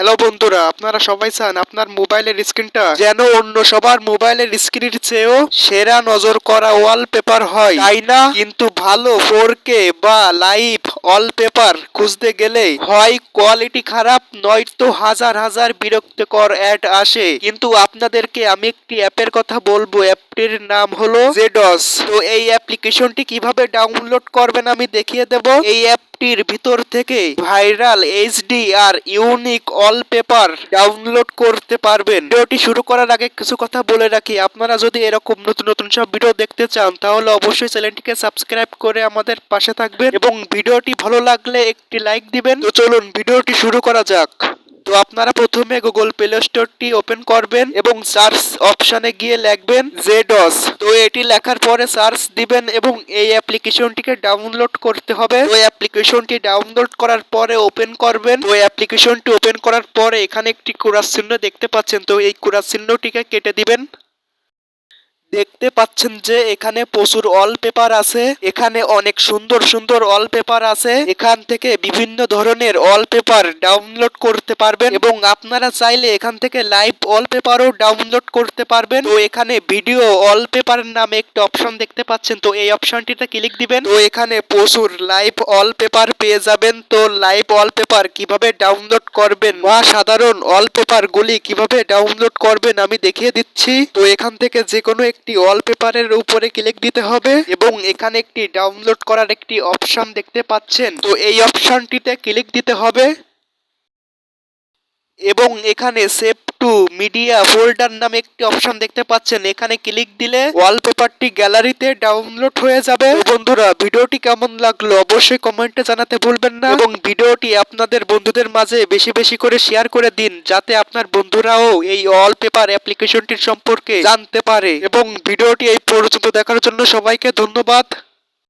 Hello বন্ধুরা, আপনারা সবাই চান আপনার মোবাইলের স্ক্রিনটা যেন অন্য সবার মোবাইলের স্ক্রিনের চেয়েও সেরা নজর করা ওয়ালপেপার হয়। তাই না? কিন্তু ভালো ফোর কে বা লাইভ ওয়ালপেপার খুঁজতে গেলে হয় কোয়ালিটি খারাপ, নয়তো হাজার হাজার বিরক্তিকর অ্যাড আসে। কিন্তু আপনাদেরকে আমি একটি অ্যাপের কথা বলব, অ্যাপটির নাম হলো জেডস তো এই অ্যাপ্লিকেশনটি কীভাবে ডাউনলোড করবেন আমি দেখিয়ে দেব। এই অ্যাপটির ভিতর থেকে ভাইরাল এইচডি আর ইউনিক অল পেপার ডাউনলোড করতে পারবেন। ভিডিওটি শুরু করার আগে কিছু কথা বলে রাখি। আপনারা যদি এরকম নতুন নতুন সব ভিডিও দেখতে চান, তাহলে অবশ্যই চ্যানেলটিকে সাবস্ক্রাইব করে আমাদের পাশে থাকবেন এবং ভিডিওটি ভালো লাগলে একটি লাইক দিবেন। তো চলুন, ভিডিওটি শুরু করা যাক। তো আপনারা প্রথমে গুগল প্লে স্টোরটি ওপেন করবেন এবং সার্চ অপশনে গিয়ে লিখবেন জেডস তো এটি লেখার পরে সার্চ দিবেন এবং এই অ্যাপ্লিকেশনটিকে ডাউনলোড করতে হবে। ওই অ্যাপ্লিকেশনটি ডাউনলোড করার পরে ওপেন করবেন। ওই অ্যাপ্লিকেশনটি ওপেন করার পরে এখানে একটি কুড়ার চিহ্ন দেখতে পাচ্ছেন। তো এই কুড়ার চিহ্নটিকে কেটে দিবেন। দেখতে পাচ্ছেন যে এখানে প্রচুর ওয়ালপেপার আছে, এখানে অনেক সুন্দর সুন্দর ওয়ালপেপার আছে। এখান থেকে বিভিন্ন ধরনের ওয়ালপেপার ডাউনলোড করতে পারবেন এবং আপনারা চাইলে এখান থেকে লাইভ ওয়ালপেপারও ডাউনলোড করতে পারবেন। তো এখানে ভিডিও ওয়ালপেপার নামে একটি অপশন দেখতে পাচ্ছেন। তো এই অপশনটিতে ক্লিক দিবেন। তো এখানে প্রচুর লাইভ ওয়ালপেপার পেয়ে যাবেন। তো লাইভ ওয়ালপেপার কীভাবে ডাউনলোড করবেন বা সাধারণ ওয়ালপেপার গুলি কীভাবে ডাউনলোড করবেন আমি দেখিয়ে দিচ্ছি। তো এখান থেকে যে কোনো একটি ওয়ালপেপারের উপরে ক্লিক দিতে হবে এবং এখানে একটি ডাউনলোড করার একটি অপশন দেখতে পাচ্ছেন। তো এই অপশনটিতে ক্লিক দিতে হবে এবং এখানে সেভ টু মিডিয়া ফোল্ডার নামে একটি অপশন দেখতে পাচ্ছেন। এখানে ক্লিক দিলে ওয়ালপেপারটি গ্যালারিতে ডাউনলোড হয়ে যাবে। বন্ধুরা, ভিডিওটি কেমন লাগল অবশ্যই কমেন্টে জানাতে ভুলবেন না এবং ভিডিওটি আপনাদের বন্ধুদের মাঝে বেশি বেশি করে শেয়ার করে দিন, যাতে আপনার বন্ধুরাও এই ওয়ালপেপার অ্যাপ্লিকেশনটির সম্পর্কে জানতে পারে। এবং ভিডিওটি এই পর্যন্ত দেখার জন্য সবাইকে ধন্যবাদ।